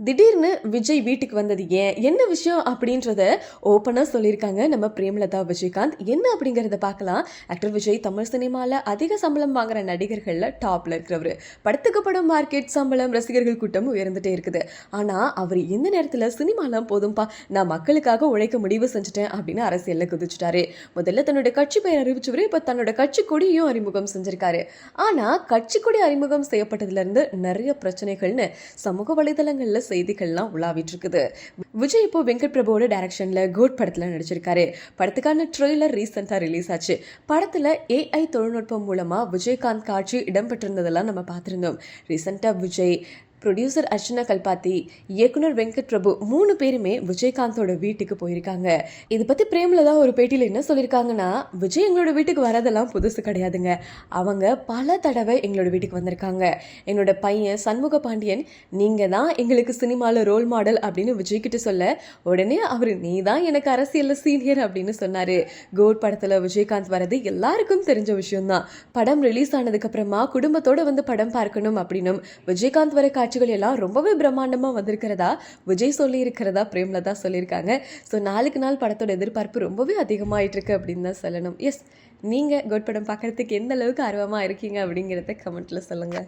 திடீர்னு விஜய் வீட்டுக்கு வந்தது ஏன்? என்ன விஷயம் அப்படின்றத ஓப்பனாக சொல்லியிருக்காங்க நம்ம பிரேமலதா விஜயகாந்த். என்ன அப்படிங்கிறத பார்க்கலாம். ஆக்டர் விஜய் தமிழ் சினிமாவில் அதிக சம்பளம் வாங்குற நடிகர்களில் டாப்பில் இருக்கிறவர். படத்துக்கு படம் மார்க்கெட் சம்பளம் ரசிகர்கள் கூட்டம் உயர்ந்துட்டே இருக்குது. ஆனால் அவர் எந்த நேரத்தில் சினிமாலாம் போதும்பா நான் மக்களுக்காக உழைக்க முடிவு செஞ்சுட்டேன் அப்படின்னு அரசியலில் குதிச்சுட்டாரு. முதல்ல தன்னோட கட்சி பெயர் அறிவிச்சவர் இப்போ தன்னோட கட்சி கொடியும் அறிமுகம் செஞ்சிருக்காரு. ஆனால் கட்சி கொடி அறிமுகம் செய்யப்பட்டதுலேருந்து நிறைய பிரச்சனைகள்னு சமூக வலைதளங்களில் செய்திகள்லாம் உலாவிட்டு இருக்குது விஜய் இப்போ வெங்கட் பிரபுவோட டைரக்ஷன்ல கோட் படத்துல நடிச்சிருக்காரு. படத்துக்கான ட்ரெய்லர் ரீசெண்டாக ரிலீஸ் ஆச்சு. படத்துல ஏஐ தொழில்நுட்பம் மூலமா விஜயகாந்த் காட்சி இடம்பெற்றிருந்ததெல்லாம் நம்ம பார்த்துருந்தோம். ரீசெண்டாக விஜய் ப்ரொடியூசர் அர்ச்சனா கல்பாத்தி இயக்குனர் வெங்கட் பிரபு மூணு பேருமே விஜயகாந்தோட வீட்டுக்கு போயிருக்காங்க. இதை பத்தி தான் ஒரு பேட்டியில் என்ன சொல்லியிருக்காங்கன்னா விஜய் எங்களோட வீட்டுக்கு வரதெல்லாம் புதுசு கிடையாதுங்க. அவங்க பல தடவை எங்களோட வீட்டுக்கு வந்திருக்காங்க. என்னோட பையன் சண்முக பாண்டியன் நீங்க தான் எங்களுக்கு சினிமாவில் ரோல் மாடல் அப்படின்னு விஜய் கிட்ட சொல்ல உடனே அவர் நீ தான் எனக்கு அரசியலில் சீனியர் அப்படின்னு சொன்னாரு. கோட் படத்துல விஜயகாந்த் வரது எல்லாருக்கும் தெரிஞ்ச விஷயம்தான். படம் ரிலீஸ் ஆனதுக்கு அப்புறமா குடும்பத்தோட வந்து படம் பார்க்கணும் அப்படின்னும் விஜயகாந்த் வர காட்சிகள் எல்லாம் ரொம்பவே பிரம்மாண்டமா வந்திருக்கிறதா? விஜய் சொல்லி இருக்கிறதா பிரேம்லதா சொல்லியிருக்காங்க. ஸோ நாளுக்கு நாள் படத்தோட எதிர்பார்ப்பு ரொம்பவே அதிகமாகிட்டு இருக்கு அப்படின்னு தான் சொல்லணும். எஸ் நீங்க கோட் படம் பார்க்குறதுக்கு எந்த அளவுக்கு ஆர்வமா இருக்கீங்க அப்படிங்கிறத கமெண்ட்டில் சொல்லுங்க.